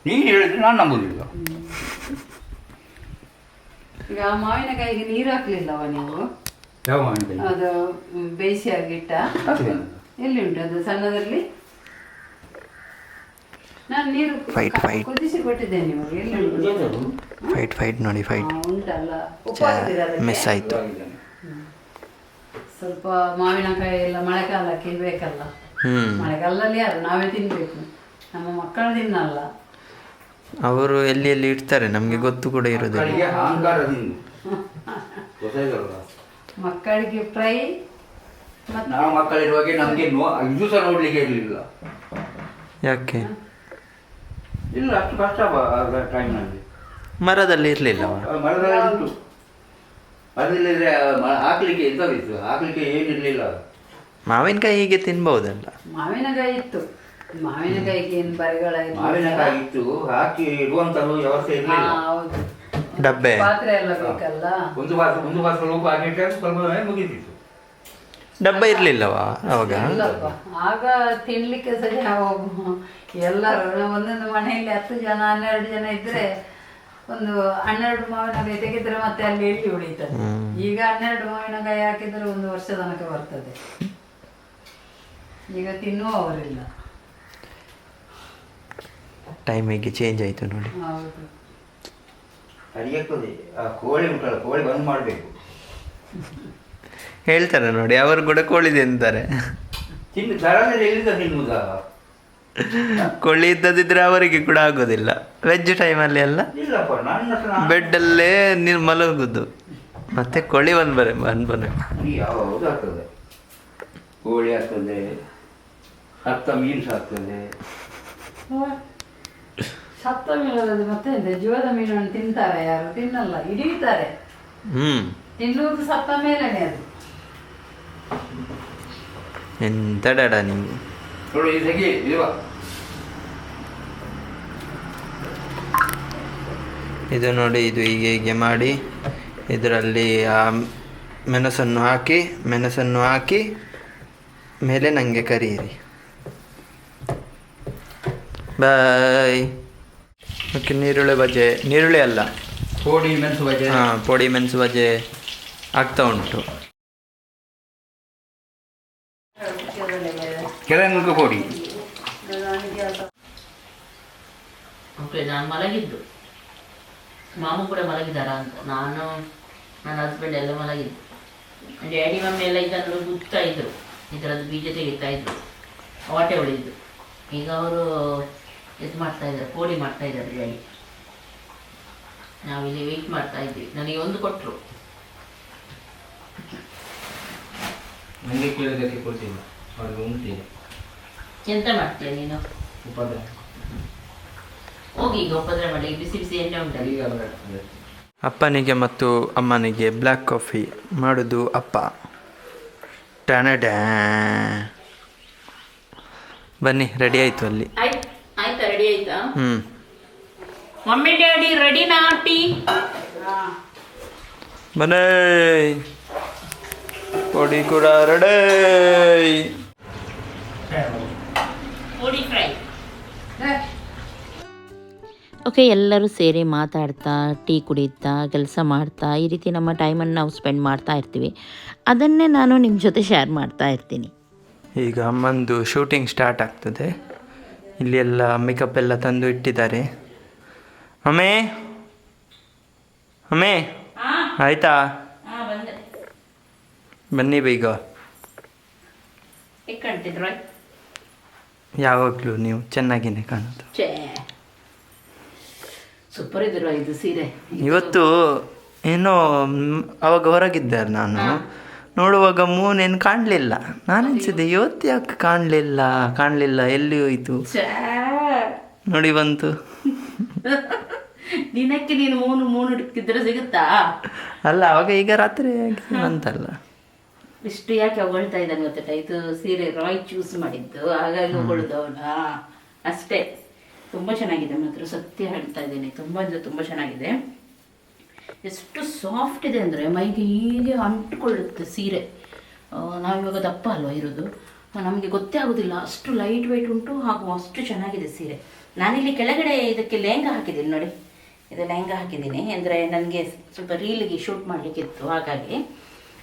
ನೀನು ಹೇಳಿದ್ರೆ ನಾನು ನಂಬುದಿಲ್ಲ. ಈಗ ಆ ಮಾವಿನಕಾಯಿಗೆ ನೀರು ಹಾಕ್ಲಿಲ್ಲವ ನೀವು? ಯಾವ ಮಾವಿನಕಾಯಿ? ಅದು ಬೇಯಿಸಿ ಆಗಿಟ್ಟ. ಎಲ್ಲಿ ಉಂಟು ಅದು ಸಣ್ಣದಲ್ಲಿ ನಾನು ನೀರು Fight, ಕ- fight. ಕುದಿಸಿ ಕೊಟ್ಟಿದ್ದೇನೆ ನಿಮಗೆ ಎಲ್ಲಿ ಫೈಟ್ ಫೈಟ್ ಫೈಟ್ ನೋಡಿ ಫೈಟ್? ಮಿಸ್ ಆಯ್ತು. ಸ್ವಲ್ಪ ಮಾವಿನಕಾಯಿ ಎಲ್ಲ ಮಳೆಗಾಲಕ್ಕೆ ಬೇಕಲ್ಲ. ಹ್ಮ್. ಮಳೆಗಾಲದಲ್ಲಿ ಯಾರು ನಾವೇ ತಿನ್ಬೇಕು. ನಮ್ಮ ಮಕ್ಕಳು ತಿನ್ನಲ್ಲ. ಅವರು ಎಲ್ಲಿ ಎಲ್ಲಿ ಇಡ್ತಾರೆ? ನಮ್ಗೆ ಗೊತ್ತು ಕೂಡ ಇರೋದಿಲ್ಲ. ಮಕ್ಕಳಿಗೆ ಫ್ರೈ ನಾವು ಮಕ್ಕಳಿರುವಾಗ ನಮಗೆ ನೋ ಇದು ಸಹ ನೋಡ್ಲಿಕ್ಕೆ ಇರಲಿಲ್ಲ. ಯಾಕೆ? ಇಲ್ಲ ಅಷ್ಟು ಕಷ್ಟ ಟೈಮ್ನಲ್ಲಿ ಮರದಲ್ಲಿ ಇರ್ಲಿಲ್ಲ ಮರದಲ್ಲಿ ಉಂಟು. ಮರದಲ್ಲಿದ್ರೆ ಹಾಕ್ಲಿಕ್ಕೆ ಎಂತದಿತ್ತು ಹಾಕ್ಲಿಕ್ಕೆ ಏನಿರಲಿಲ್ಲ ಮಾವಿನಕಾಯಿ ಹೀಗೆ ತಿನ್ಬಹುದಲ್ಲ? ಮಾವಿನಕಾಯಿ ಇತ್ತು. ಮಾವಿನಕಾಯಿಗೆ ಏನು ಬರೆಗಳ ಮಾವಿನಕಾಯಿ ಇತ್ತು. ಹಾಕಿ ಇಡುವಂತದ್ದು ವ್ಯವಸ್ಥೆ ಇರಲಿಲ್ಲ. ಹೌದು. ಡಬ್ಬೆ. ಪಾತ್ರೆ ಎಲ್ಲ ಬೇಕಲ್ಲ? ಒಂದು ಪಾತ್ರೆ ಒಂದು ಬಾಸ್ ಉಪ್ಪು ಹಾಕಿಟ್ಟರೆ ಸ್ವಲ್ಪ ಮುಗಿದಿತ್ತು ಮುಗಿತಿತ್ತು. ಡಬ್ಬ ಇರ್ಲಿಲ್ಲವ ಅವಾಗ? ಇಲ್ಲಪ್ಪ. ಆಗ ತಿನ್ಲಿಕ್ಕೆ ಸರಿ ಹೋಗು ಎಲ್ಲರೂ ಒಂದೊಂದು ಮನೆಯಲ್ಲಿ ಹತ್ತು ಜನ ಹನ್ನೆರಡು ಜನ ಇದ್ರೆ ಒಂದು ಹನ್ನೆರಡು ಮಾವಿನಕಾಯಿ ತೆಗೆದ್ರೆ ಮತ್ತೆ ಅಲ್ಲಿ ಎಲ್ಲಿ ಉಳಿತದೆ? ಈಗ ಹನ್ನೆರಡು ಮಾವಿನಕಾಯಿ ಹಾಕಿದ್ರೆ ಒಂದು ವರ್ಷ ತನಕ ಬರ್ತದೆ. ಈಗ ತಿನ್ನುವವರಿಲ್ಲ ಟೈಮ್ ಹೇಗೆ ಚೇಂಜ್ ಆಯ್ತು ನೋಡಿ. ಹೌದು. ಸರಿಯಾಗ್ತದೆ ಆ ಕೋಳಿ ಉಂಟಲ್ಲ ಕೋಳಿ ಬಂದ್ ಮಾಡಬೇಕು. ಹೇಳ್ತಾರೆ ನೋಡಿ ಅವರು ಕೂಡ ಕೋಳಿ ತಿಂತಾರೆ ಕೋಳಿ ಇದ್ದದಿದ್ರೆ ಅವರಿಗೆ ಕೂಡ ಆಗೋದಿಲ್ಲ. ವೆಜ್ ಟೈಮಲ್ಲಿ ಎಲ್ಲ ಬೆಡ್ಡಲ್ಲೇ ನೀರು ಮಲಗುದು. ಮತ್ತೆ ಕೋಳಿ ಬಂದ್ ಬರ ಬಂದ್ ಆಗ್ತದೆ? ಕೋಳಿ ಆಗ್ತದೆ ಸತ್ತ ಮೀನು ಸಾಕ್ತದೆ ಸತ್ತ ಮೀನಲ್ಲದೆ ಮತ್ತೆ ಎಂತ ಜೀವದ ಮೀನನ್ನು ತಿಂತಾರೆ ಯಾರು? ತಿನ್ನಲ್ಲ ಹಿಡಿಯುತ್ತಾರೆ. ಹ್ಮ್. ತಿನ್ನುವುದು ಸತ್ತ ಮೇಲೆನೆ ಅದು. ಎಂತ ಡಾಡ ನಿಮ್ಗೆ ಇದು ನೋಡಿ ಇದು ಹೀಗೆ ಹೀಗೆ ಮಾಡಿ ಇದರಲ್ಲಿ ಆ ಮೆಣಸನ್ನು ಹಾಕಿ ಮೆಣಸನ್ನು ಹಾಕಿ ಮೇಲೆ ನನಗೆ ಕರೀರಿ. ಬಾಯ್. ಓಕೆ ನೀರುಳ್ಳಿ ಬಜೆ ನೀರುಳ್ಳಿ ಅಲ್ಲ? ಪೋಡಿ ಮೆಣಸು ಬಜೆ. ಹಾಂ ಪೋಡಿ ಮೆಣಸು ಬಜೆ ಆಗ್ತಾ ಉಂಟು. ಕೆಳಂಗ ಕೋಡಿ. ಓಕೆ ನಾನು ಮಲಗಿದ್ದು. ಮಾಮು ಕೂಡ ಮಲಗಿದ್ದಾರಾ ಅಂತ. ನಾನು ನನ್ನ ಹಸ್ಬೆಂಡ್ ಎಲ್ಲ ಮಲಗಿದ್ದು. ಡ್ಯಾಡಿ ಮಮ್ಮಿ ಎಲ್ಲ ಇದನ್ನು ಗುತ್ತಾ ಇದ್ರು. ಇದರದ್ದು ಬೀಜ ತೆಗಿತಾ ಇದ್ರು. ಹೊಟ್ಟೆ ಉಳಿದಿದ್ದು ಈಗ ಅವರು ಇದು ಮಾಡ್ತಾ ಇದ್ದಾರೆ ಕೋಳಿ ಮಾಡ್ತಾ ಇದ್ದಾರೆ ಡ್ಯಾಡಿ ನಾವಿಲ್ಲಿ ವೆಯ್ಟ್ ಮಾಡ್ತಾ ಇದ್ವಿ. ನನಗೆ ಒಂದು ಕೊಟ್ಟರು ನನಗೆ ಕೇಳಿದಕ್ಕೆ ಕೊಡ್ತೀನಿ ಅವ್ರಿಗೆ ಉಂಟಿಲ್ಲ ಎಂತ ಮಾಡ್ತೀಯ ನೀನು? ಉಪದ್ರ. ಹೋಗಿ ಈಗ ಉಪದ್ರ ಮಾಡಿ ಬಿಸಿ ಬಿಸಿ ಎಣ್ಣೆ ಉಂಟಲ್ಲ? ಈಗ ಬೇಡ ಅಪ್ಪನಿಗೆ ಮತ್ತು ಅಮ್ಮನಿಗೆ ಬ್ಲ್ಯಾಕ್ ಕಾಫಿ ಮಾಡೋದು ಅಪ್ಪ. ಟ್ಯಾನಡ್ಯಾ ಬನ್ನಿ ರೆಡಿ ಆಯಿತು ಅಲ್ಲಿ. ಆಯ್ತು ಆಯ್ತಾ ರೆಡಿ ಆಯ್ತಾ? ಹ್ಞೂ ಮಮ್ಮಿ ಡ್ಯಾಡಿ ರೆಡಿನಾ ಟೀ ಬನ್ನಿ. ಪೊಡಿ ಕೂಡ ರೆಡಿ ಓಕೆ ಎಲ್ಲರೂ ಸೇರಿ ಮಾತಾಡ್ತಾ ಟೀ ಕುಡಿತಾ ಕೆಲಸ ಮಾಡ್ತಾ ಈ ರೀತಿ ನಮ್ಮ ಟೈಮನ್ನು ನಾವು ಸ್ಪೆಂಡ್ ಮಾಡ್ತಾ ಇರ್ತೀವಿ. ಅದನ್ನೇ ನಾನು ನಿಮ್ಮ ಜೊತೆ ಶೇರ್ ಮಾಡ್ತಾ ಇರ್ತೀನಿ. ಈಗ ಅಮ್ಮಂದು ಶೂಟಿಂಗ್ ಸ್ಟಾರ್ಟ್ ಆಗ್ತದೆ. ಇಲ್ಲಿ ಎಲ್ಲ ಮೇಕಪ್ ಎಲ್ಲ ತಂದು ಇಟ್ಟಿದ್ದಾರೆ. ಅಮ್ಮೆ? ಅಮ್ಮೇ? ಆಯ್ತಾ? ಹಾ ಬಂದೆ. ಬನ್ನಿ ಬೀಗ. ಯಾವಾಗಲೂ ನೀವು ಚೆನ್ನಾಗಿನೇ ಕಾಣೋದು. ಸೂಪರ್ ಇದ್ರು ಇದು ಸೀರೆ. ಇವತ್ತು ಏನೋ ಅವಾಗ ಹೊರಗಿದ್ದೆ ನಾನು. ನೋಡುವಾಗ ಮೂನೇನು ಕಾಣಲಿಲ್ಲ. ನಾನು ಅನ್ಸಿದ್ದೆ ಇವತ್ತು ಯಾಕೆ ಕಾಣಲಿಲ್ಲ? ಕಾಣಲಿಲ್ಲ ಎಲ್ಲಿ ಹೋಯಿತು? ನೋಡಿ ಬಂತು. ದಿನಕ್ಕೆ ನೀನು ಮೂನು ಮೂನು ಹುಡುಕಿದ್ರೆ ಸಿಗುತ್ತಾ? ಅಲ್ಲ ಅವಾಗ ಈಗ ರಾತ್ರಿ ಅಂತಲ್ಲ ಬಂತಲ್ಲ. ಇಷ್ಟು ಯಾಕೆ ಹೊಗಳ್ತಾ ಇದ್ದಾನೆ ಗೊತ್ತಾ ಇದು ಸೀರೆ ರಾಯ್ ಚೂಸ್ ಮಾಡಿದ್ದು ಹಾಗಾಗಿ ಹೊಳ್ದವನ ಅವನ. ಅಷ್ಟೇ. ತುಂಬ ಚೆನ್ನಾಗಿದೆ ಮಾತ್ರ ಸತ್ಯ ಹೇಳ್ತಾ ಇದ್ದೀನಿ. ತುಂಬ ಅಂದ್ರೆ ತುಂಬ ಚೆನ್ನಾಗಿದೆ. ಎಷ್ಟು ಸಾಫ್ಟ್ ಇದೆ ಅಂದರೆ ಮೈಗೆ ಹೀಗೆ ಅಂಟ್ಕೊಳ್ಳುತ್ತೆ ಸೀರೆ. ನಾವಿವಾಗ ದಪ್ಪ ಅಲ್ವಾ ಇರೋದು? ನಮಗೆ ಗೊತ್ತೇ ಆಗೋದಿಲ್ಲ. ಅಷ್ಟು ಲೈಟ್ ವೆಯ್ಟ್ ಉಂಟು ಹಾಗೂ ಅಷ್ಟು ಚೆನ್ನಾಗಿದೆ ಸೀರೆ. ನಾನಿಲ್ಲಿ ಕೆಳಗಡೆ ಇದಕ್ಕೆ ಲೆಹಂಗಾ ಹಾಕಿದ್ದೀನಿ ನೋಡಿ. ಇದು ಲೆಹಂಗಾ ಹಾಕಿದ್ದೀನಿ. ಅಂದರೆ ನನಗೆ ಸ್ವಲ್ಪ ರೀಲಿಗೆ ಶೂಟ್ ಮಾಡಲಿಕ್ಕಿತ್ತು ಹಾಗಾಗಿ.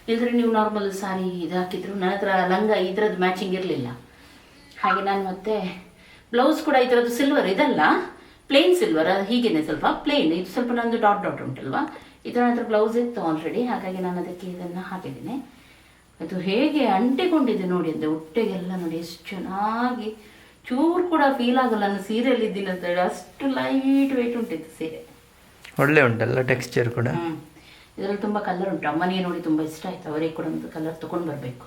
ಇಲ್ಲದ್ರೆ ನೀವು ನಾರ್ಮಲ್ ಸಾರಿ ಇದು ಹಾಕಿದ್ರು ನನ್ನ ಹತ್ರ ಲಂಗ ಇದ್ರದ್ದು ಮ್ಯಾಚಿಂಗ್ ಇರಲಿಲ್ಲ. ಹಾಗೆ ನಾನು ಮತ್ತೆ ಬ್ಲೌಸ್ ಕೂಡ ಈ ಥರದ್ದು ಸಿಲ್ವರ್ ಇದಲ್ಲ ಪ್ಲೇನ್ ಸಿಲ್ವರ್ ಹೀಗೇನೆ ಸ್ವಲ್ಪ ಪ್ಲೇನ್ ಇದು ಸ್ವಲ್ಪ ನಂದು ಡಾಟ್ ಡಾಟ್ ಉಂಟಲ್ವಾ? ಇದರ ಹತ್ರ ಬ್ಲೌಸ್ ಇತ್ತು ಆಲ್ರೆಡಿ ಹಾಗಾಗಿ ನಾನು ಅದಕ್ಕೆ ಇದನ್ನು ಹಾಕಿದ್ದೀನಿ. ಅದು ಹೇಗೆ ಅಂಟಿಕೊಂಡಿದೆ ನೋಡಿ ಅಂತ ಹೊಟ್ಟೆಗೆಲ್ಲ ನೋಡಿ ಎಷ್ಟು ಚೆನ್ನಾಗಿ ಚೂರು ಕೂಡ ಫೀಲ್ ಆಗಲ್ಲ ನಾನು ಸೀರೆಯಲ್ಲಿ ಇದ್ದಿಲ್ಲ ಅಂತ ಹೇಳಿ ಅಷ್ಟು ಲೈಟ್ ವೆಯ್ಟ್ ಉಂಟಿತ್ತು ಸೀರೆ. ಒಳ್ಳೆ ಉಂಟಲ್ಲ ಟೆಕ್ಸ್ಚರ್ ಕೂಡ. ಇದರಲ್ಲಿ ತುಂಬ ಕಲರ್ ಉಂಟು. ಅಮ್ಮನಿಗೆ ನೋಡಿ ತುಂಬ ಇಷ್ಟ ಆಯ್ತು. ಅವರೇ ಕೂಡ ಒಂದು ಕಲರ್ ತೊಗೊಂಡು ಬರಬೇಕು.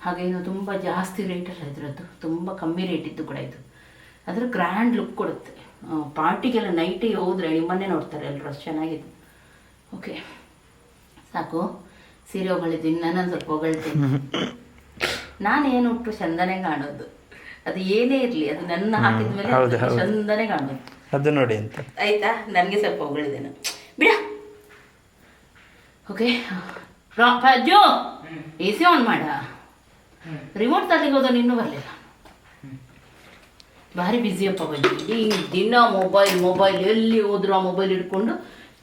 ಹಾಗೆ ಇದು ತುಂಬ ಜಾಸ್ತಿ ರೇಟ್ ಅಲ್ಲ ಇದರದ್ದು. ತುಂಬ ಕಮ್ಮಿ ರೇಟ್ ಇದ್ದು ಕೂಡ ಇದು. ಅದರ ಗ್ರ್ಯಾಂಡ್ ಲುಕ್ ಕೊಡುತ್ತೆ. ಪಾರ್ಟಿಗೆಲ್ಲ ನೈಟಿಗೆ ಹೋದ್ರೆ ನಿಮ್ಮನ್ನೇ ನೋಡ್ತಾರೆ ಎಲ್ಲರೂ ಅಷ್ಟು ಚೆನ್ನಾಗಿದೆ. ಓಕೆ ಸಾಕು. ಸೀರೆ ಹೊಗಳಿದ್ದೀನಿ. ನಾನು ಸ್ವಲ್ಪ ಹೊಗಳ್ತೀನಿ. ನಾನೇನು ಉಟ್ಟು ಚಂದನೆ ಕಾಣೋದು. ಅದು ಏನೇ ಇರಲಿ. ಅದು ನನ್ನ ಹಾಕಿದ ಮೇಲೆ ಹೌದು, ಹೌದು. ಚಂದನೆ ಕಾಣೋದು. ಅದು ನೋಡಿ ಅಂತ. ಆಯ್ತಾ? ನನಗೆ ಸ್ವಲ್ಪ ಹೊಗಳಿದೆ ನಾನು. ಬಿಡ. Okay Raju A C on ಮಾಡ. ರಿಮೋಟ್ ತಲೆಗೆ ಹೋದ ಇನ್ನೂ ಬರಲಿಲ್ಲ. ಭಾರಿ ಬ್ಯುಸಿಯಪ್ಪ ಬಂದು. ಈ ದಿನ ಮೊಬೈಲ್ ಮೊಬೈಲ್ ಎಲ್ಲಿ ಹೋದ್ರು ಆ ಮೊಬೈಲ್ ಹಿಡ್ಕೊಂಡು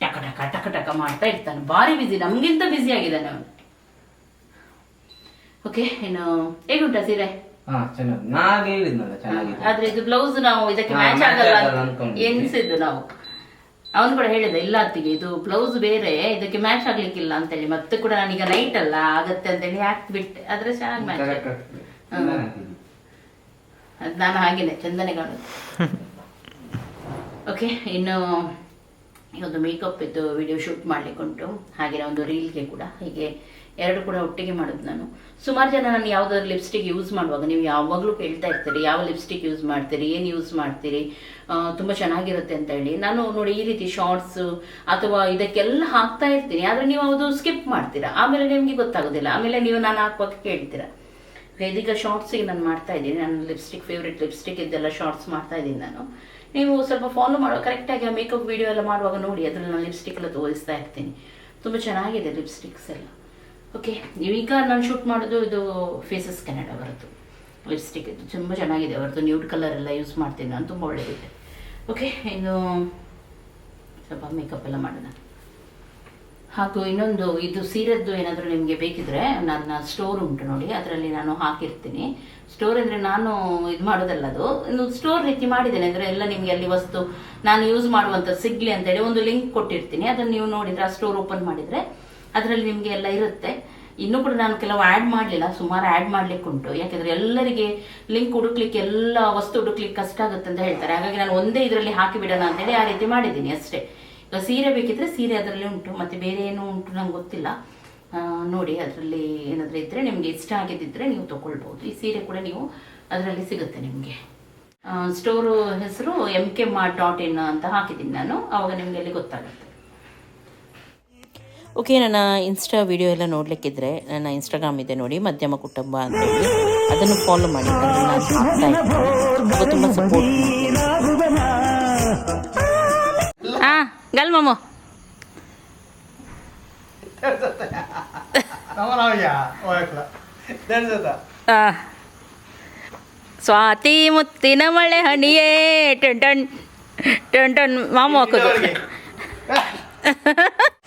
ಟಕ ಟಕ ಟಕ ಟಕ ಮಾಡ್ತಾ ಇರ್ತಾನೆ. ಭಾರಿ ಬ್ಯುಸಿ ನಮಗಿಂತ ಬ್ಯುಸಿ ಆಗಿದ್ದಾನೆ ಅವನು. ಓಕೆ ಇನ್ನು ಹೇಗುಂಟ ಸೀರೆ ಆದ್ರೆ ಇದು ಬ್ಲೌಸ್ ನಾವು ಇದಕ್ಕೆ ಮ್ಯಾಚ್ ಆಗಲ್ಲ. ಎನ್ಸಿದ್ದು ನಾವು. ಅವನು ಕೂಡ ಹೇಳಿದ ಇಲ್ಲ ಅತ್ತಿಗೆ ಇದು ಬ್ಲೌಸ್ ಬೇರೆ ಇದಕ್ಕೆ ಮ್ಯಾಚ್ ಆಗ್ಲಿಕ್ಕಿಲ್ಲ ಅಂತೇಳಿ. ಮತ್ತೆ ಕೂಡ ನಾನೀಗ ನೈಟ್ ಅಲ್ಲ ಆಗತ್ತೆ ಅಂತೇಳಿ ಹಾಕ್ಬಿಟ್ಟೆ. ಆದ್ರೆ ಚೆನ್ನಾಗಿ ಮ್ಯಾಚ್. ಅದು ನಾನು ಹಾಗೇನೆ ಚಂದನೆ ಕಾಣುದು ಓಕೆ ಇನ್ನು ಒಂದು ಮೇಕಪ್ ಇದ್ದು ವಿಡಿಯೋ ಶೂಟ್ ಮಾಡ್ಲಿಕ್ಕೆ ಉಂಟು ಹಾಗೆ ಒಂದು ರೀಲ್ಗೆ ಕೂಡ ಹೀಗೆ ಎರಡು ಕೂಡ ಒಟ್ಟಿಗೆ ಮಾಡೋದು ನಾನು. ಸುಮಾರು ಜನ ನಾನು ಯಾವುದಾದ್ರು ಲಿಪ್ಸ್ಟಿಕ್ ಯೂಸ್ ಮಾಡುವಾಗ, ನೀವು ಯಾವಾಗಲೂ ಕೇಳ್ತಾ ಇರ್ತೀರಿ, ಯಾವ ಲಿಪ್ಸ್ಟಿಕ್ ಯೂಸ್ ಮಾಡ್ತೀರಿ, ಏನು ಯೂಸ್ ಮಾಡ್ತೀರಿ ತುಂಬ ಚೆನ್ನಾಗಿರುತ್ತೆ ಅಂತ ಹೇಳಿ. ನಾನು ನೋಡಿ ಈ ರೀತಿ ಶಾರ್ಟ್ಸ್ ಅಥವಾ ಇದಕ್ಕೆಲ್ಲ ಹಾಕ್ತಾ ಇರ್ತೀನಿ, ಆದರೆ ನೀವು ಅದು ಸ್ಕಿಪ್ ಮಾಡ್ತೀರಾ. ಆಮೇಲೆ ನಿಮಗೆ ಗೊತ್ತಾಗೋದಿಲ್ಲ. ಆಮೇಲೆ ನೀವು ನಾನು ಹಾಕುವಾಗ ಕೇಳ್ತೀರಾ. ಇದೀಗ ಶಾರ್ಟ್ಸಿಗೆ ನಾನು ಮಾಡ್ತಾ ಇದ್ದೀನಿ. ನನ್ನ ಲಿಪ್ಸ್ಟಿಕ್ ಫೇವ್ರೆಟ್ ಲಿಪ್ಸ್ಟಿಕ್ ಇದೆಲ್ಲ ಶಾರ್ಟ್ಸ್ ಮಾಡ್ತಾ ಇದ್ದೀನಿ ನಾನು. ನೀವು ಸ್ವಲ್ಪ ಫಾಲೋ ಮಾಡೋ ಕರೆಕ್ಟಾಗಿ ಆ ಮೇಕಪ್ ವಿಡಿಯೋ ಎಲ್ಲ ಮಾಡುವಾಗ ನೋಡಿ, ಅದ್ರಲ್ಲಿ ನಾನು ಲಿಪ್ಸ್ಟಿಕ್ ಎಲ್ಲ ತೋರಿಸ್ತಾ ಇರ್ತೀನಿ. ತುಂಬ ಚೆನ್ನಾಗಿದೆ ಲಿಪ್ಸ್ಟಿಕ್ಸ್ ಎಲ್ಲ. ಓಕೆ ಈಗ ನಾನು ಶೂಟ್ ಮಾಡೋದು ಇದು ಫೇಸಸ್ ಕೆನಡ ಅವರದ್ದು. ಲಿಪ್ಸ್ಟಿಕ್ ಇದು ತುಂಬ ಚೆನ್ನಾಗಿದೆ ಅವರದ್ದು ನ್ಯೂಡ್ ಕಲರ್ ಎಲ್ಲ ಯೂಸ್ ಮಾಡ್ತೀನಿ ನಾನು, ತುಂಬ ಒಳ್ಳೆಯದಿದೆ ಓಕೆ ಇನ್ನು ಸ್ವಲ್ಪ ಮೇಕಪ್ ಎಲ್ಲ ಮಾಡೋಣ. ಹಾಗೂ ಇನ್ನೊಂದು, ಇದು ಸೀರೆದ್ದು ಏನಾದರೂ ನಿಮಗೆ ಬೇಕಿದ್ರೆ ನನ್ನ ಸ್ಟೋರ್ ಉಂಟು ನೋಡಿ, ಅದರಲ್ಲಿ ನಾನು ಹಾಕಿರ್ತೀನಿ. ಸ್ಟೋರ್ ಅಂದರೆ ನಾನು ಇದು ಮಾಡೋದಲ್ಲ ಅದು, ಇನ್ನು ಸ್ಟೋರ್ ರೀತಿ ಮಾಡಿದ್ದೇನೆ, ಅಂದರೆ ಎಲ್ಲ ನಿಮಗೆ ಅಲ್ಲಿ ವಸ್ತು, ನಾನು ಯೂಸ್ ಮಾಡುವಂಥದ್ದು ಸಿಗ್ಲಿ ಅಂತೇಳಿ ಒಂದು ಲಿಂಕ್ ಕೊಟ್ಟಿರ್ತೀನಿ. ಅದನ್ನು ನೀವು ನೋಡಿದರೆ, ಆ ಸ್ಟೋರ್ ಓಪನ್ ಮಾಡಿದರೆ ಅದರಲ್ಲಿ ನಿಮಗೆ ಎಲ್ಲ ಇರುತ್ತೆ. ಇನ್ನು ಕೂಡ ನಾನು ಕೆಲವು ಆ್ಯಡ್ ಮಾಡಲಿಲ್ಲ, ಸುಮಾರು ಆ್ಯಡ್ ಮಾಡ್ಲಿಕ್ಕೆ ಉಂಟು. ಯಾಕೆಂದ್ರೆ ಎಲ್ಲರಿಗೆ ಲಿಂಕ್ ಹುಡುಕ್ಲಿಕ್ಕೆ ಎಲ್ಲ ವಸ್ತು ಹುಡುಕ್ಲಿಕ್ಕೆ ಕಷ್ಟ ಆಗುತ್ತೆ ಅಂತ ಹೇಳ್ತಾರೆ. ಹಾಗಾಗಿ ನಾನು ಒಂದೇ ಇದರಲ್ಲಿ ಹಾಕಿಬಿಡೋಣ ಅಂತೇಳಿ ಆ ರೀತಿ ಮಾಡಿದ್ದೀನಿ ಅಷ್ಟೇ. ಈಗ ಸೀರೆ ಬೇಕಿದ್ರೆ ಸೀರೆ ಅದರಲ್ಲಿ ಉಂಟು, ಮತ್ತೆ ಬೇರೆ ಏನು ಉಂಟು ನಂಗೆ ಗೊತ್ತಿಲ್ಲ. ನೋಡಿ ಅದರಲ್ಲಿ ಏನಾದರೂ ಇದ್ರೆ ನಿಮಗೆ ಇಷ್ಟ ಆಗಿದ್ದಿದ್ರೆ ನೀವು ತಗೊಳ್ಬೋದು. ಈ ಸೀರೆ ಕೂಡ ನೀವು ಅದರಲ್ಲಿ ಸಿಗುತ್ತೆ ನಿಮಗೆ. ಸ್ಟೋರು ಹೆಸರು M K mart dot in ಅಂತ ಹಾಕಿದ್ದೀನಿ ನಾನು. ಆವಾಗ ನಿಮಗೆ ಅಲ್ಲಿ ಗೊತ್ತಾಗುತ್ತೆ. ಓಕೆ ನನ್ನ ಇನ್ಸ್ಟಾ ವಿಡಿಯೋ ಎಲ್ಲ ನೋಡ್ಲಿಕ್ಕಿದ್ರೆ ನನ್ನ ಇನ್ಸ್ಟಾಗ್ರಾಮ್ ಇದೆ ನೋಡಿ ಮಧ್ಯಮ ಕುಟುಂಬ ಅಂತ ಹೇಳಿ. ಅದನ್ನು ಫಾಲೋ ಮಾಡಿ. ತುಂಬ ಸಪೋರ್ಟ್ ಹಾ ಗಲ್ ಮಾಮು. ಆ. ಸ್ವಾತಿ ಮುತ್ತಿನ ಮಳೆ ಹಣಿಯೇ ಟನ್ ಟನ್ ಟನ್ ಟನ್ ಮಾಮು ಹಾಕೋದು.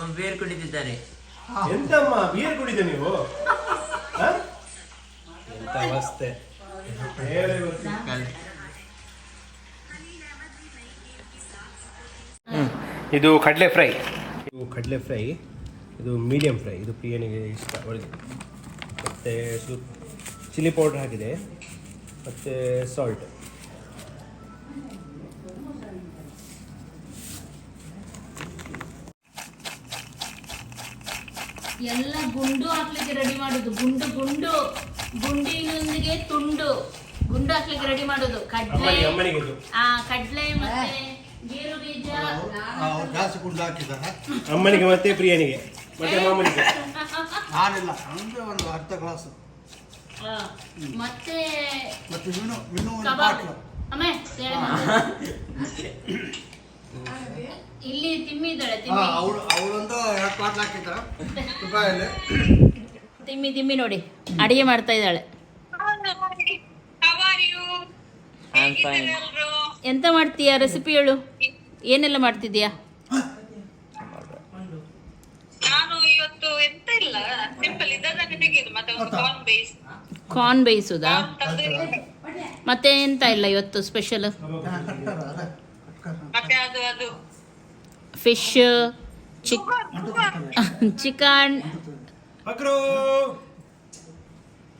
ಅಮ್ಮ ಬೇರು ಕುಡಿದಿದ್ದಾರೆ. ಎಂತಮ್ಮ ಬಿಯರ್ ಕುಡಿದ ನೀವು? ಹ? ಎಂತ ಅವಸ್ಥೆ. ಗೊತ್ತು. ಇದು ಕಡಲೆ ಫ್ರೈ. ಇದು ಕಡಲೆ ಫ್ರೈ ಇದು ಮೀಡಿಯಂ ಫ್ರೈ ಇದು ಪ್ರಿಯನಿಗೆ ಇಷ್ಟ ಒಳ್ಳೆ ಮತ್ತು ಸ್ವಲ್ಪ ಚಿಲ್ಲಿ ಪೌಡರ್ ಹಾಕಿದೆ ಮತ್ತು ಸಾಲ್ಟ್ ಎಲ್ಲ ಗುಂಡು ಹಾಕ್ಲಿಕ್ಕೆ ರೆಡಿ ಮಾಡುದು. ಗುಂಡು ಗುಂಡು. ಗುಂಡಿನೊಂದಿಗೆ ತುಂಡು. ಗುಂಡು ಹಾಕ್ಲಿಕ್ಕೆ ರೆಡಿ ಮಾಡುದು. ಕಡ್ಲೆ ಅಮ್ಮನಿಗೆ ಅಮ್ಮನಿಗೆ ಇದು. ಆ ಕಡ್ಲೆ ಮತ್ತೆ ಗೇರು ಬೀಜ. ಜಾಸ್ತಿ ಕುಡ್ದು ಹಾಕಿದ್ದಾರೆ ಅಮ್ಮನಿಗೆ ಮತ್ತೆ ಪ್ರಿಯನಿಗೆ. ಮತ್ತೆ ಮಾಮನಿಗೆ. ನಾನಿಲ್ಲ. ಅಂದ್ರೆ ಒಂದು ಅರ್ಧ ಗ್ಲಾಸ್ ಆ, ಮತ್ತೆ ಮತ್ತೆ ಇನ್ನೂ ಇನ್ನೂ ಒಂದು ಬಾಟ್ಲು ಅಮ್ಮೆ. ಇಲ್ಲಿ ತಿಮ್ಮಿ ಇದ್ದಾಳೆ ತಿಮ್ಮಿ. ಅವಳು ಅವಳೊಂದು ಎರಡು ಬಾಟ್ಲು ಹಾಕಿದ್ದಾರೆ ದುಬೈಯಲ್ಲಿ ತಿಮ್ಮಿ ತಿಮ್ಮಿ ನೋಡಿ ಅಡಿಗೆ ಮಾಡ್ತಾ ಇದ್ದಾಳೆ. ಎಂತ ಮಾಡ್ತೀಯಾ? ರೆಸಿಪಿ ಹೇಳು. ಏನೆಲ್ಲ ಮಾಡ್ತಿದ್ಯಾ ನಾನು ಇವತ್ತು ಎಂತ ಇಲ್ಲ ಸಿಂಪಲ್ ಇದನ್ನ ತೆಗೆದು ಮತ್ತೆ ಒಂದು ಕಾರ್ನ್ ಬೇಸ್ ಕಾರ್ನ್ ಬೇಯಿಸುದಾ ಮತ್ತೆ ಎಂತ ಇಲ್ಲ ಇವತ್ತು ಸ್ಪೆಷಲ್ ಮತ್ತೆ ಅದು ಅದು. ಫಿಶ್ ಚಿಕ್ ಚಿಕನ್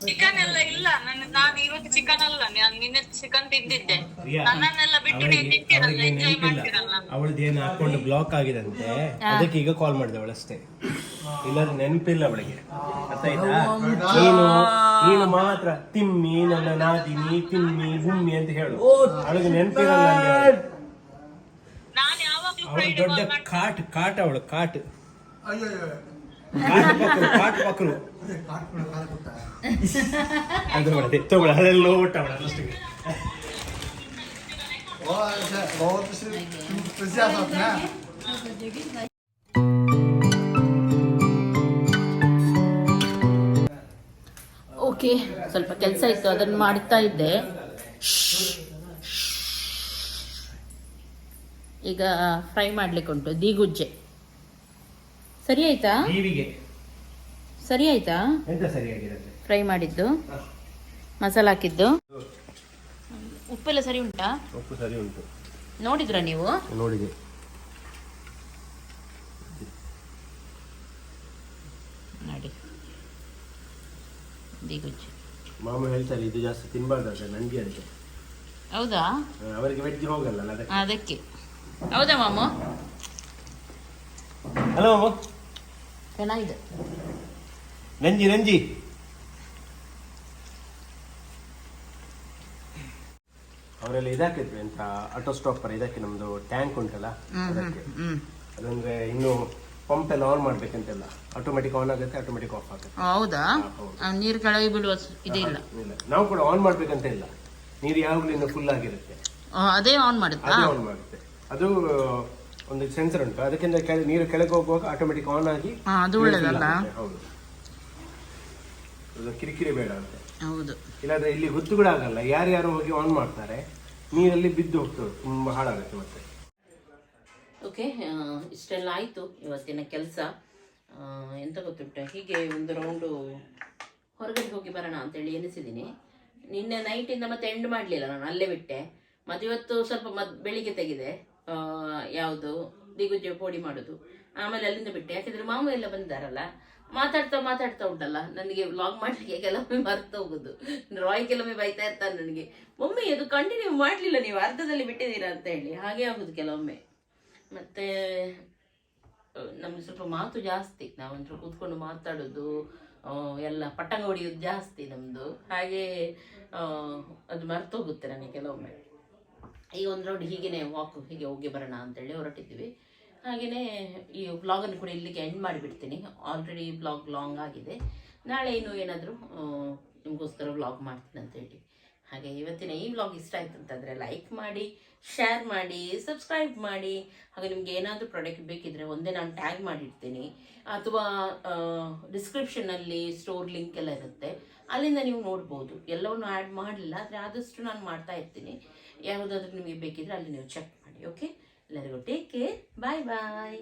ಚಿಕನ್ ಎಲ್ಲ ಇಲ್ಲ. ನನ್ನ ನಾನು ಇವತ್ತು ಚಿಕನ್ ಅಲ್ಲ. ನಾನು ನಿನ್ನೆ ಚಿಕನ್ ತಿಂದಿದ್ದೆ. ನನ್ನನ್ನೆಲ್ಲ ಬಿಟ್ಟು ನೀವು ತಿಂತೀರಲ್ಲ ಎಂಜಾಯ್ ನೆನಪಿಲ್ಲ. ಮಾಡ್ತೀರಲ್ಲ. ಅವಳದ್ದು ಏನು ಹಾಕೊಂಡು ಬ್ಲಾಕ್ ಆಗಿದಂತೆ ಅದಕ್ಕೆ ಈಗ ಕಾಲ್ ಮಾಡಿದೆ ಅವಳಷ್ಟೇ ಇಲ್ಲಾದ್ರೆ ನೆನಪಿಲ್ಲ ಅವಳಿಗೆ. ಗೊತ್ತಾಯ್ತಾ ನೀನು ನೀನು ಮಾತ್ರ ತಿಮ್ಮಿ ನನ್ನ ನಾದಿನಿ ತಿಮ್ಮಿ ಗುಮ್ಮಿ ಅಂತ ಹೇಳು. ಅವಳಿಗೆ ನೆನಪಿರಲ್ಲ ಅಲ್ಲಿ ಅವಳು. ನಾನು ಯಾವಾಗ್ಲೂ ದೊಡ್ಡ ಕಾಟ್ ಕಾಟ ಅವಳು ಕಾಟ್. ಕಾಟ್ ಮಕ್ಕಳು ಅದು ಓಕೆ ಸ್ವಲ್ಪ ಕೆಲಸ ಇತ್ತು ಅದನ್ನ ಮಾಡ್ತಾ ಇದ್ದೆ. ಈಗ ಫ್ರೈ ಮಾಡ್ಲಿಕ್ಕೆ ಉಂಟು ದಿಗುಜ್ಜೆ. ಸರಿ ಆಯ್ತಾ? ಸರಿ ಆಯ್ತಾ? ಎಂತ ಸರಿಯಾಗಿರುತ್ತೆ ಫ್ರೈ ಮಾಡಿದ್ದು ಮಸಾಲ ಹಾಕಿದ್ದು. ಉಪ್ಪೆಲ್ಲ ಸರಿ ಉಂಟಾ? ಉಪ್ಪು ಸರಿ ಉಂಟು. ನೋಡಿದ್ರಾ ನೀವು? ನೋಡಿದೆ. ನೋಡಿ. ದೀಗುಜ್ಜೆ. ಮಾಮ ಹೇಳ್ತಾರೆ ಇದು ಜಾಸ್ತಿ ತಿನ್ಬಾರ್ದಂತೆ ನಂಗೆ ಅದಕ್ಕೆ ಹೌದಾ? ಅವರಿಗೆ ವೆಜ್ ಹೋಗಲ್ಲ ಅದಕ್ಕೆ. ಹೌದಾ ಮಾಮು? ಹಲೋ ಮಾಮು. ಚೆನ್ನಾಗಿದೆ. ರಂಜಿ ರಂಜಿ. ಅವರೆಲ್ಲ ಇದಾಕಿದ್ವಿ ಅಂತ ಆಟೋ ಸ್ಟಾಪರ್ ಇದಕ್ಕೆ ನಮ್ದು ಟ್ಯಾಂಕ್ ಉಂಟಲ್ಲ ಅದಕ್ಕೆ. ಅದಂದ್ರೆ ಇನ್ನು ಪಂಪ್ ಎಲ್ಲ ಆನ್ ಮಾಡ್ಬೇಕಂತೆಲ್ಲ. ಆಟೋಮೆಟಿಕ್ ಆನ್ ಆಗುತ್ತೆ ಆಟೋಮೆಟಿಕ್ ಆಫ್ ಆಗುತ್ತೆ. ಹೌದಾ? ನೀರು ಕೆಳಗೆ ಬೀಳುವ ಸ- ಇದೇ ಇಲ್ಲ. ಇಲ್ಲ. ನಾವು ಕೂಡ ಆನ್ ಮಾಡ್ಬೇಕಂತ ಇಲ್ಲ. ನೀರು ಯಾವಾಗಲೂ ಇನ್ನು ಫುಲ್ ಆಗಿರುತ್ತೆ. ಅದೇ ಆನ್ ಮಾಡುತ್ತಾ? ಅದು ಆನ್ ಮಾಡುತ್ತೆ. ಅದು ಒಂದು ಸೆನ್ಸರ್ ಉಂಟು. ಅದಕ್ಕಿಂತ ಕೆಳ ನೀರು ಕೆಳಗೆ ಹೋಗುವಾಗ ಆಟೋಮೆಟಿಕ್ ಆನ್ ಆಗಿ ಆ, ಅದು ನೀರು fill ಒಳ್ಳೆದಲ್ಲ? ಆಗುತ್ತೆ. ಹೌದು. ಅದು ಕಿರಿಕಿರಿ ಬೇಡ ಅಂತ. ಹೌದು. ಇಲ್ಲಾಂದ್ರೆ ಇಲ್ಲಿ ಹೊತ್ತು ಕೂಡ ಆಗಲ್ಲ. ಯಾರ್ಯಾರು ಹೋಗಿ ಆನ್ ಮಾಡ್ತಾರೆ ನೀರಲ್ಲಿ ಬಿದ್ದು ಹೋಗ್ತದೆ. ತುಂಬಾ ಹಾಳಾಗುತ್ತೆ ಮತ್ತೆ. ಓಕೆ ಇಷ್ಟೆಲ್ಲ ಆಯಿತು ಇವತ್ತಿನ ಕೆಲಸ. ಎಂತ ಗೊತ್ತುಂಟ? ಹೀಗೆ ಒಂದು ರೌಂಡು ಹೊರಗಡೆ ಹೋಗಿ ಬರೋಣ ಅಂತೇಳಿ ಎನಿಸಿದ್ದೀನಿ ನಿನ್ನೆ ನೈಟಿಂದ ಮತ್ತೆ ಎಂಡ್ ಮಾಡಲಿಲ್ಲ ನಾನು. ಅಲ್ಲೇ ಬಿಟ್ಟೆ. ಮತ್ತೆ ಇವತ್ತು ಸ್ವಲ್ಪ ಮದ್ ಬೆಳಿಗ್ಗೆ ತೆಗಿದೆ. ಯಾವುದು ದಿಗುಜ್ಜೆ ಪೋಡಿ ಮಾಡೋದು. ಆಮೇಲೆ ಅಲ್ಲಿಂದ ಬಿಟ್ಟೆ. ಯಾಕಂದ್ರೆ ಮಾಮ ಎಲ್ಲ ಬಂದಿದ್ದಾರಲ್ಲ, ಮಾತಾಡ್ತಾ ಮಾತಾಡ್ತಾ ಉಂಟಲ್ಲ, ನನಗೆ ವ್ಲಾಗ್ ಮಾಡಲಿಕ್ಕೆ ಕೆಲವೊಮ್ಮೆ ಮರ್ತು ಹೋಗುದು. ರಾಯ್ ಕೆಲವೊಮ್ಮೆ ಬೈತಾ ಇರ್ತಾನೆ ನನಗೆ. ಮಮ್ಮಿ ಅದು ಕಂಟಿನ್ಯೂ ಮಾಡಲಿಲ್ಲ, ನೀವು ಅರ್ಧದಲ್ಲಿ ಬಿಟ್ಟಿದ್ದೀರಾ ಅಂತ ಹೇಳಿ. ಹಾಗೆ ಆಗುದು ಕೆಲವೊಮ್ಮೆ. ಮತ್ತೆ ನಮ್ಗೆ ಸ್ವಲ್ಪ ಮಾತು ಜಾಸ್ತಿ. ನಾವಂತ್ರ ಕೂತ್ಕೊಂಡು ಮಾತಾಡೋದು ಎಲ್ಲ ಪಟ್ಟಂಗ ಹೊಡಿಯೋದು ಜಾಸ್ತಿ ನಮ್ಮದು ಹಾಗೆ ಅದು ಮರ್ತೋಗುತ್ತೆ ನನಗೆ ಕೆಲವೊಮ್ಮೆ. ಈಗ ಒಂದು ರೌಂಡ್ ಹೀಗೇನೆ ವಾಕ್ ಹೀಗೆ ಹೋಗಿ ಬರೋಣ ಅಂತೇಳಿ ಹೊರಟಿದ್ವಿ. ಹಾಗೆಯೇ ಈ ವ್ಲಾಗನ್ನು ಕೂಡ ಇಲ್ಲಿಗೆ ಎಂಡ್ ಮಾಡಿಬಿಡ್ತೀನಿ. ಆಲ್ರೆಡಿ ಬ್ಲಾಗ್ ಲಾಂಗ್ ಆಗಿದೆ. ನಾಳೆ ಇನ್ನೂ ಏನಾದರೂ ನಿಮಗೋಸ್ಕರ ವ್ಲಾಗ್ ಮಾಡ್ತೀನಿ ಅಂತೇಳಿ ಹಾಗೆ ಇವತ್ತಿನ ಈ ವ್ಲಾಗ್ ಇಷ್ಟ ಆಯ್ತು ಅಂತಂದರೆ ಲೈಕ್ ಮಾಡಿ ಶೇರ್ ಮಾಡಿ ಸಬ್ಸ್ಕ್ರೈಬ್ ಮಾಡಿ. ಹಾಗೆ ನಿಮ್ಗೆ ಏನಾದರೂ ಪ್ರಾಡಕ್ಟ್ ಬೇಕಿದ್ರೆ ಒಂದೇ ನಾನು ಟ್ಯಾಗ್ ಮಾಡಿರ್ತೀನಿ ಅಥವಾ ಡಿಸ್ಕ್ರಿಪ್ಷನಲ್ಲಿ ಸ್ಟೋರ್ ಲಿಂಕ್ ಎಲ್ಲ ಇರುತ್ತೆ. ಅಲ್ಲಿಂದ ನೀವು ನೋಡ್ಬೋದು. ಎಲ್ಲವನ್ನು ಆ್ಯಡ್ ಮಾಡಲಿಲ್ಲ ಆದರೆ ಆದಷ್ಟು ನಾನು ಮಾಡ್ತಾ ಇರ್ತೀನಿ. ಯಾವುದಾದ್ರೂ ನಿಮಗೆ ಬೇಕಿದ್ರೆ ಅಲ್ಲಿ ನೀವು ಚೆಕ್ ಮಾಡಿ ಓಕೆ ಎಲ್ಲರಿಗೂ ಟೇಕ್ ಕೇರ್ ಬಾಯ್ ಬಾಯ್